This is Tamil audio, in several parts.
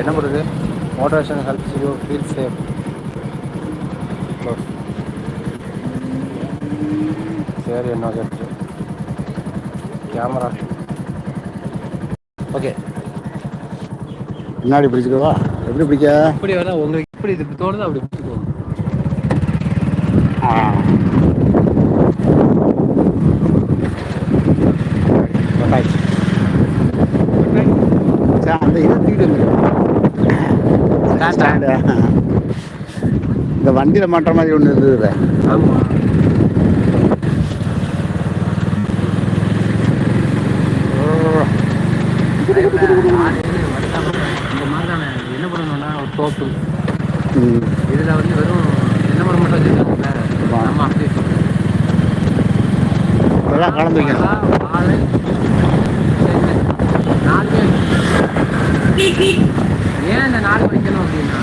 என்ன பண்ணுறது motivation helps you feel safe சரி என்ன சரி கேமரா ஓகே முன்னாடி பிடிச்சிக்கவா? எப்படி பிடிக்க? இப்படி வேணா உங்களுக்கு இப்படி இதுக்கு தோணுது அப்படி பிடிச்சிக்கோங்க. ஆ. அந்த இதை தூக்கிட்டு ஸ்டாண்டு இந்த வண்டியில் மாட்டுற மாதிரி ஒன்று இருந்தது ஆமாம் என்ன பண்ணணும்னா ஒரு தோப்பு இதில் வந்து வெறும் என்ன பண்ண மட்டும் வச்சுருக்காங்கல்ல ஆமா. நம்ம அப்படியே கலந்து வைக்கணும் வாழை நாலு ஏன் இந்த நாலு வைக்கணும் அப்படின்னா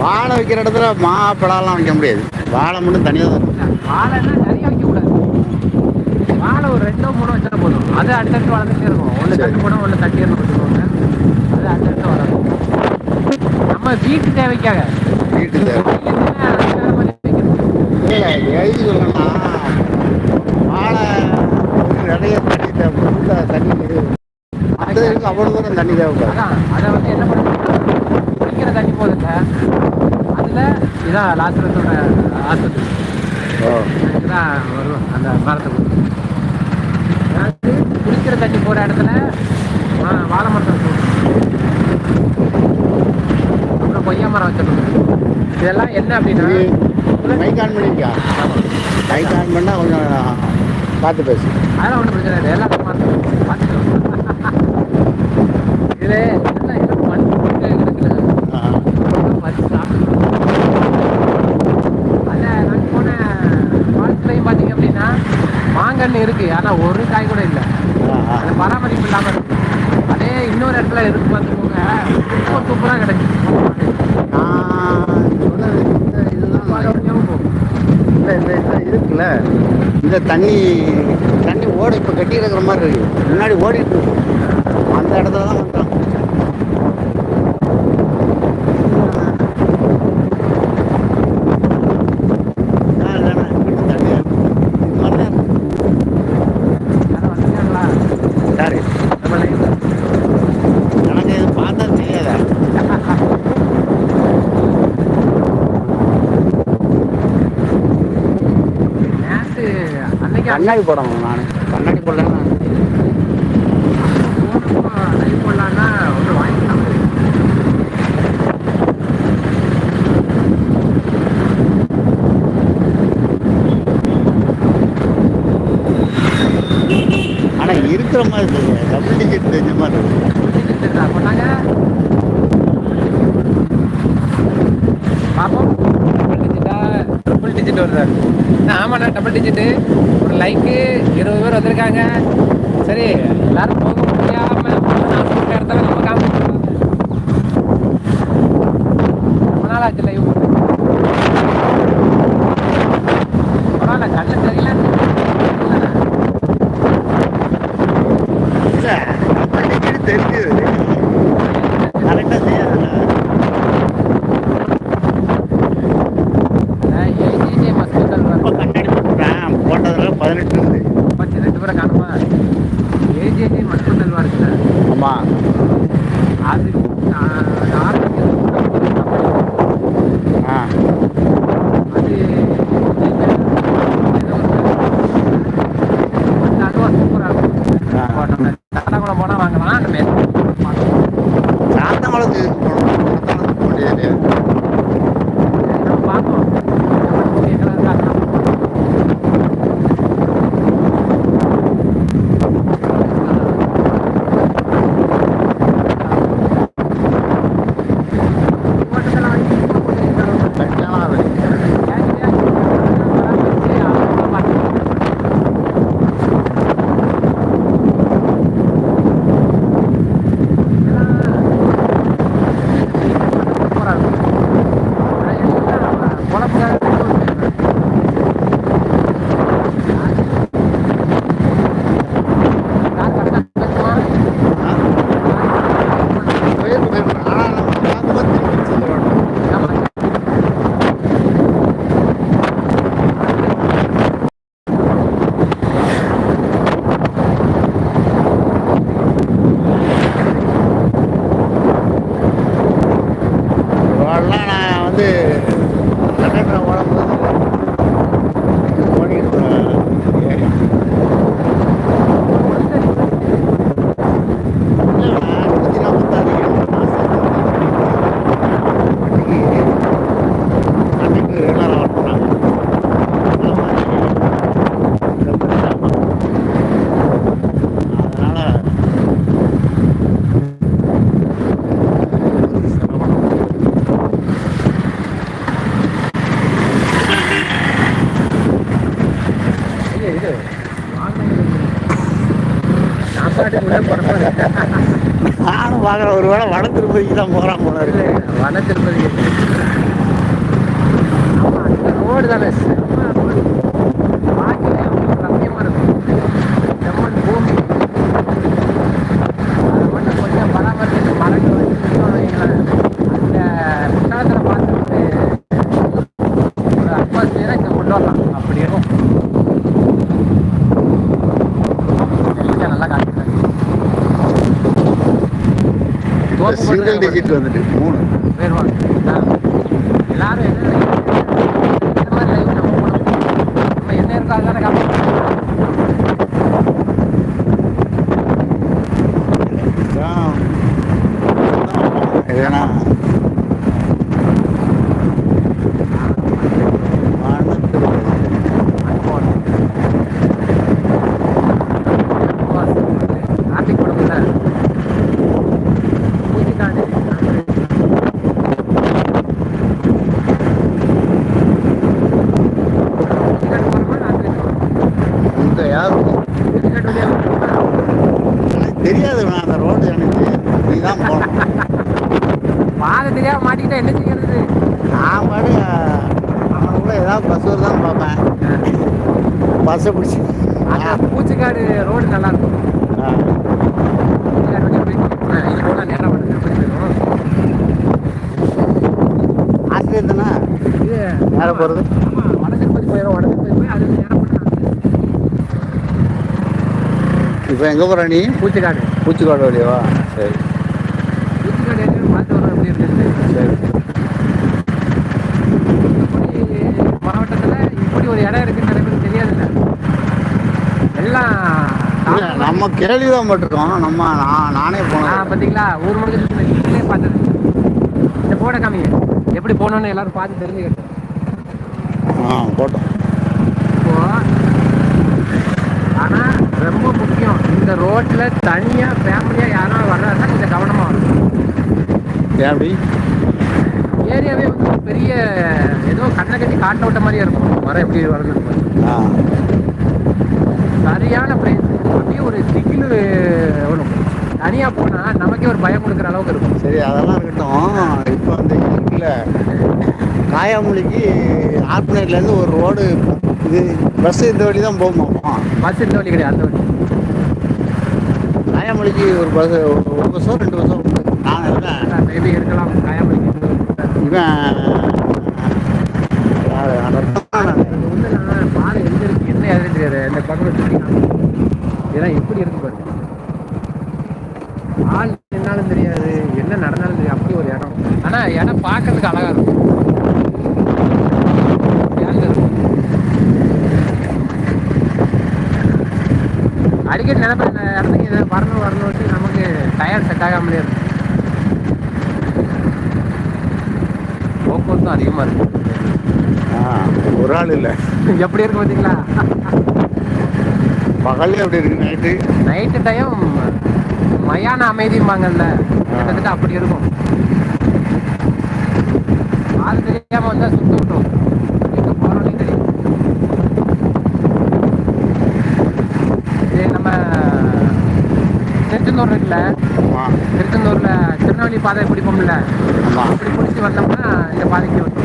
வாழை வைக்கிற இடத்துல மா பழம்லாம் வைக்க முடியாது வாழை மட்டும் தனியாக தான். வாழைன்னா நிறைய வைக்கக்கூடாது வாழை ஒரு ரெண்டோ மூணோ வச்சா போதும் அது அடுத்தடுத்து வளர்ந்துட்டே இருக்கும் ஒன்று. தட்டு போனால் ஒன்று தட்டி வச்சுக்கோங்க அது அடுத்தடுத்து வளரும் நம்ம வீட்டு தேவைக்காக வீட்டு தேவை எழுதி சொல்லணும்னா வாழை நிறைய தண்ணி தண்ணி இதுக்கு அவ்வளோ தூரம் தண்ணி தேவைப்படும். அதை வந்து என்ன பண்ணணும் குடிக்கிற தண்ணி போதுங்க. அதில் இதான் லாஸ்டோட ஆஸ்பத்திரி. ஓ. தான் வரும் அந்த மரத்தை அதாவது குடிக்கிற தண்ணி போகிற இடத்துல வாழை மரத்தை அப்புறம் கொய்யா மரம் வச்சிடணும் இதெல்லாம் என்ன அப்படின்னா மைக் ஆன் பண்ணிருக்கா மைக் ஆன் பண்ணால் கொஞ்சம் பார்த்து பேசு. அதெல்லாம் ஒன்றும் பிரச்சனை இல்லை. எல்லாம் பார்த்து பார்த்துக்கலாம் இதில் எல்லாம் எல்லாம் மண் போட்டு கிடக்குது ஆ. பறிச்சு சாப்பிட்டுக்கணும். அத நான் போன வாழ்க்கையும் பார்த்தீங்க அப்படின்னா மாங்கன்று இருக்கு. ஆனா ஒரு காய் கூட இல்லை. அது பராமரிப்பு இல்லாம இருக்கு. அதே இன்னொரு இடத்துல இருக்கு பார்த்துக்கோங்க. சூப்பர் சூப்பரா கிடைக்கும் இருக்குல்ல இந்த தண்ணி தண்ணி ஓட இப்போ கட்டி இருக்கிற மாதிரி இருக்கு. முன்னாடி ஓடிட்டு இருக்கும் அந்த இடத்துல தான் வந்துடும் அதை வந்துட்டாங்களா சரி நம்ம லைஃப் எனக்கு இது பார்த்தா தெரியாதா நேற்று அன்னைக்கு கண்ணாடி போடணும் நான். கண்ணாடி வாங்கிக்கலாம் ஆனால் இருக்கிற மாதிரி தெரியல டபுள் டிஜிட் தெரிஞ்ச மாதிரி இருக்கு. பார்ப்போம் டபுள் டிஜிட்டா ட்ரிபிள் டிஜிட் வருதா ஆமாண்ணா டபுள் டிஜிட்டு. ஒரு லைக்கு இருபது பேர் வந்திருக்காங்க. சரி எல்லாரும் போக முடியாமல் இடத்துல நம்ம காமிச்சிட்டு ரொம்ப நாள் ஆச்சு லைவ் una வேளை திருப்பதிக்கு தான் போகிறான் போல இருக்கு. வன திருப்பதி ரோடு தானே. ഡിജിറ്റ് വന്നിട്ട് മൂന്ന്. பஸ்ஸை பிடிச்சி. அந்த பூச்சிக்காடு ரோடு நல்லா இருக்கும் பூச்சிக்காடு போகிறது அது நேரம் பண்ண இப்போ எங்கே போகிற நீ? பூச்சிக்காடு. பூச்சிக்கோட்டை வழியவா? சரி பூச்சிக்காடு என்னன்னு பார்த்து வரோம் எப்படி இருக்குது சரி இப்படி மாவட்டத்தில் இப்படி ஒரு இடம் இருக்குன்னு நிறைய பேருக்கு தெரியாதுல்ல எல்லாம் நம்ம கேள்விதான் பட்டிருக்கோம். நம்ம நான் நானே போனேன் பார்த்தீங்களா ஊர் முழுக்க நீங்களே பார்த்தது. இந்த போட காமிங்க. எப்படி போகணுன்னு எல்லாரும் பார்த்து தெரிஞ்சுக்கிட்டோம் ஆ போட்டோம். இப்போ ஆனா ரொம்ப முக்கியம். இந்த ரோட்ல தனியா ஃபேமிலியா யாரும் வர்றாருன்னா கொஞ்சம் கவனமா வரணும். ஏன் அப்படி? ஏரியாவே பெரிய ஏதோ கண்ணை கட்டி காட்ட விட்ட மாதிரியே இருக்கும். மரம் எப்படி வரணும் சரியான அப்படியே ஒரு திகில் வரும் தனியா போனா நமக்கே ஒரு பயம் கொடுக்குற அளவுக்கு இருக்கும். சரி அதெல்லாம் இருக்கட்டும். இப்போ அந்த இருக்குல்ல காயாமொழிக்கு ஆத்மநேர்லேருந்து ஒரு ரோடு இது பஸ் இந்த வழி தான் போகுமாமா பஸ் இந்த வழி கிடையாது அந்த வழி. காயாமொழிக்கு ஒரு பஸ் ஒரு பஸ்ஸோ ரெண்டு பஸ்ஸோ நான் இருக்கேன் மேபி இருக்கலாம். காயாமொழிக்கு. இவன் பாதை எங்க இருக்கு என்ன எதுன்னு தெரியாது. இந்த காமிங்க. இதெல்லாம் எப்படி இருக்கு பாருங்க ஆள் என்னாலும் தெரியாது என்ன நடந்தாலும் தெரியாது அப்படி ஒரு இடம். ஆனா இடம் பார்க்கறதுக்கு அழகா இருக்கும். இருக்கும். அடிக்கடி நினைப்பேன் இந்த இடத்துக்கு இதை வரணும் வரணும் நமக்கு டயர் செட் ஆகாமலே இருக்கும். போக்குவரத்தும் அதிகமா இருக்கு. ஆ ஒரு ஆள் இல்லை. எப்படி இருக்கு பார்த்தீங்களா பகல்லே அப்படி இருக்கு நைட்டு நைட்டு டைம் மயான அமைதிம்பாங்கல்ல. கிட்டத்தட்ட அப்படி இருக்கும். ஆள் தெரியாம வந்தா சுத்த விட்டோம் எங்க போறோம்னே தெரியும் இது நம்ம திருச்செந்தூர் இருக்குல்ல? திருச்செந்தூர்ல திருநெல்வேலி பாதை பிடிப்போம்ல. அப்படி பிடிச்சி வந்தோம்னா இந்த பாதைக்கு வரும்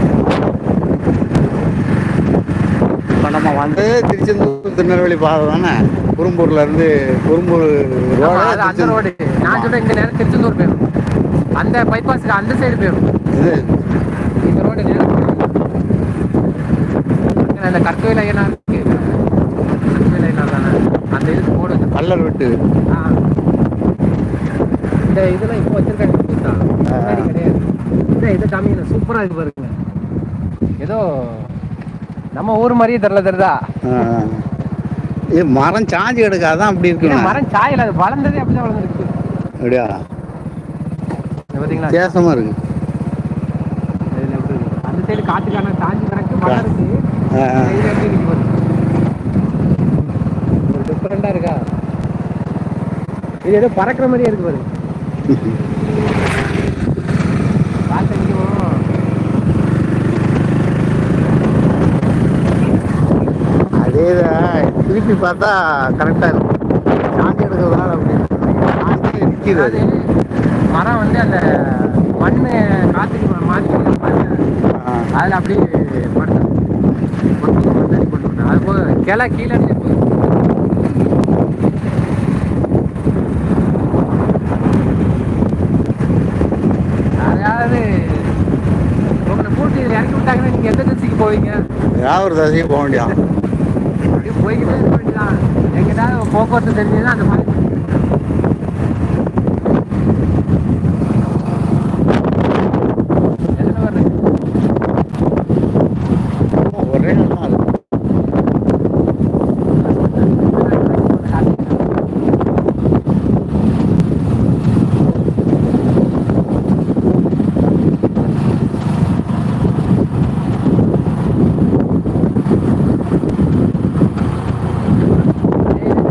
இப்போ நம்ம வந்ததே திருச்செந்தூர் திருநெல்வேலி பாதை தானே? குறும்பூர்ல இருந்து குறும்பூர் ஆமா, அது அந்த ரோடு. நான் சொல்றேன் இந்த நேரம் திருச்செந்தூர் போயிடும் அந்த பைபாஸ்க்கு அந்த சைடு போயிடும் இது? இந்த ரோடு நேரம் அந்த கற்கோயில் ஐயனா இருக்கு. கற்கோயில் ஐயனா தானே? அந்த இதுக்கு போடு. வச்சிருப்பாங்க. கல்லர் விட்டு. ஆ. இந்த இதெல்லாம் இப்போ வச்சிருக்காங்க கிடையாது. இந்த இதை காமிக்கணும் சூப்பரா இருக்கு பாருங்க. ஏதோ நம்ம ஊர் மாதிரியே தெரியல தெரியுதா ஆ. இது மரம் சாஞ்சி கிடக்கு அதான் அப்படி இருக்கு மரம் சாயல அது வளர்ந்ததே அப்படிதான் வளர்ந்துருக்கு. அப்படியா? இங்க பாத்தீங்களா? வித்தியாசமா இருக்கு? அந்த சைடு காட்டுக்கான சாஞ்சி கிடக்கு மரம் இருக்கு. டிஃப்ரெண்டா இருக்கா? இது ஏதோ பறக்கிற மாதிரியே இருக்கு பாருங்க காத்தடிக்கும் அதே தான் திருப்பி பார்த்தா கரெக்டா இருக்கும். சாஞ்சி எடுக்கிறதுனால அப்படி இருக்கு நிக்குது அது. மரம் வந்து அந்த மண்ணு காத்துக்கு மாற்றி. அதில் அப்படியே வந்தேன் அது போக கிளை கீழே ஏதாவது ஒரு தசைக்கு போக வேண்டியான் போய்கிட்டே இருக்க வேண்டியதான் எங்கிட்டாவது போக்குவரத்து தெரிஞ்சதுன்னா அந்த மாதிரி எத்தனை பேர் இருக்கு? ஒரே நாள் தான் அது.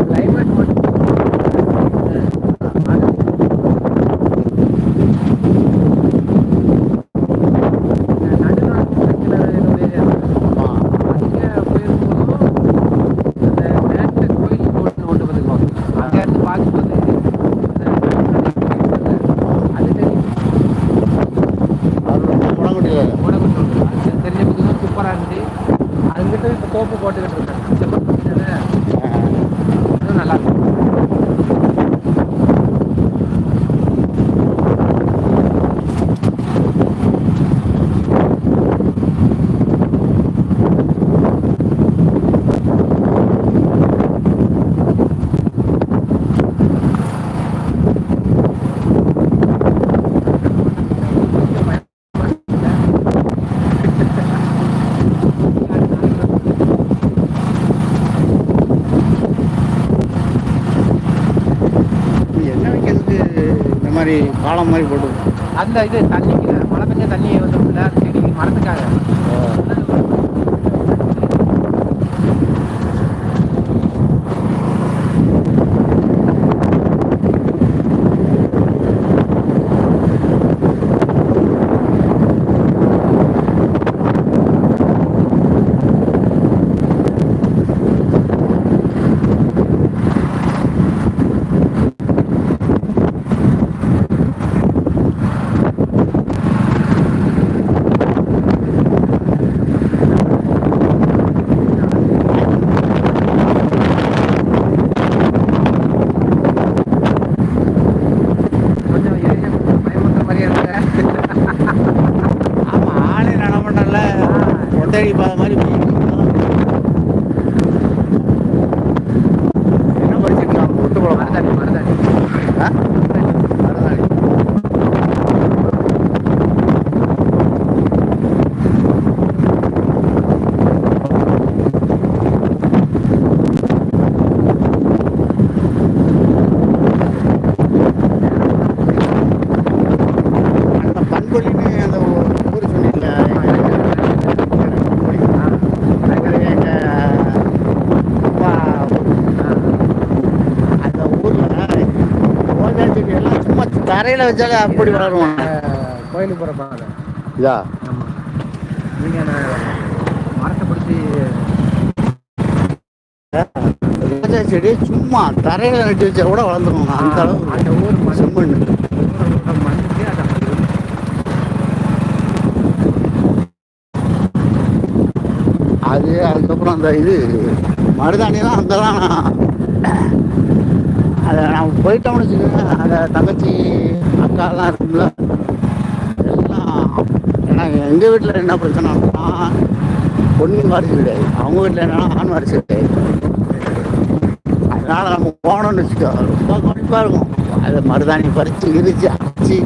climate மட்டும் ஆமா. அங்க போயிருக்கும்போதும் அந்த மேட்ல கோயில் போட்டு கொண்டு வந்துக்குவாங்க அங்க இருந்து பார்க்கும்போது அது தெரியும் அது ரொம்ப முடங்குட்டியில. உடம்பு அது தெரிஞ்ச புதுசும் சூப்பராக இருந்துச்சு அதுக்கிட்ட இப்போ தோப்பு போட்டுக்கிட்டு இருக்கேன் நல்லா இருக்கும் இது என்ன வைக்கிறதுக்கு இந்த மாதிரி பாலம் மாதிரி போட்டு அந்த இது தண்ணிக்கு மழை பெஞ்ச தண்ணி வந்து செடி மரத்துக்காக கொஞ்சம் ஏரியா பயமுறுத்த மாதிரியே இருக்காங்க ஆமா ஆளே நடமாட்டம்ல ஒட்டடி பாத மாதிரி என்ன படிச்சிருக்காங்க விட்டு போலாம் மருதாணி மருதாணி அந்த பண்பொழின்னு அந்த ஊர் சொன்னீங்கல்ல எங்க அப்பா அந்த ஊர்ல ரோஜா செடி எல்லாம் சும்மா தரையில வச்சாலே அப்படி வளரும்? கோயிலுக்கு போகிற பாதை. இதா? நீங்கள் மரத்தை பிடிச்சி ரோஜா செடி சும்மா தரையில நட்டு வச்சா கூட வளர்ந்துரும்? அந்த அளவுக்கு அந்த ஊர் செம்மண் அதை அதுக்கப்புறம் அந்த இது மருதாணிலாம் அங்கெல்லாம் அதை நான் போயிட்டோம்னு வச்சுக்கோங்க. அதை தங்கச்சி அக்காலாம் இருக்கும்ல. எல்லாம் ஏன்னா எங்கள் வீட்டில் என்ன பிரச்சனைனா பொண்ணு வாரிசு கிடையாது அவங்க வீட்டில் என்னன்னா ஆண் வாரிசு கிடையாது அதனால் நம்ம போனோம்னு வச்சுக்கோ. ரொம்ப கண்டிப்பாக இருக்கும். அதை மருதாணி பறித்து இடிச்சு அரைச்சி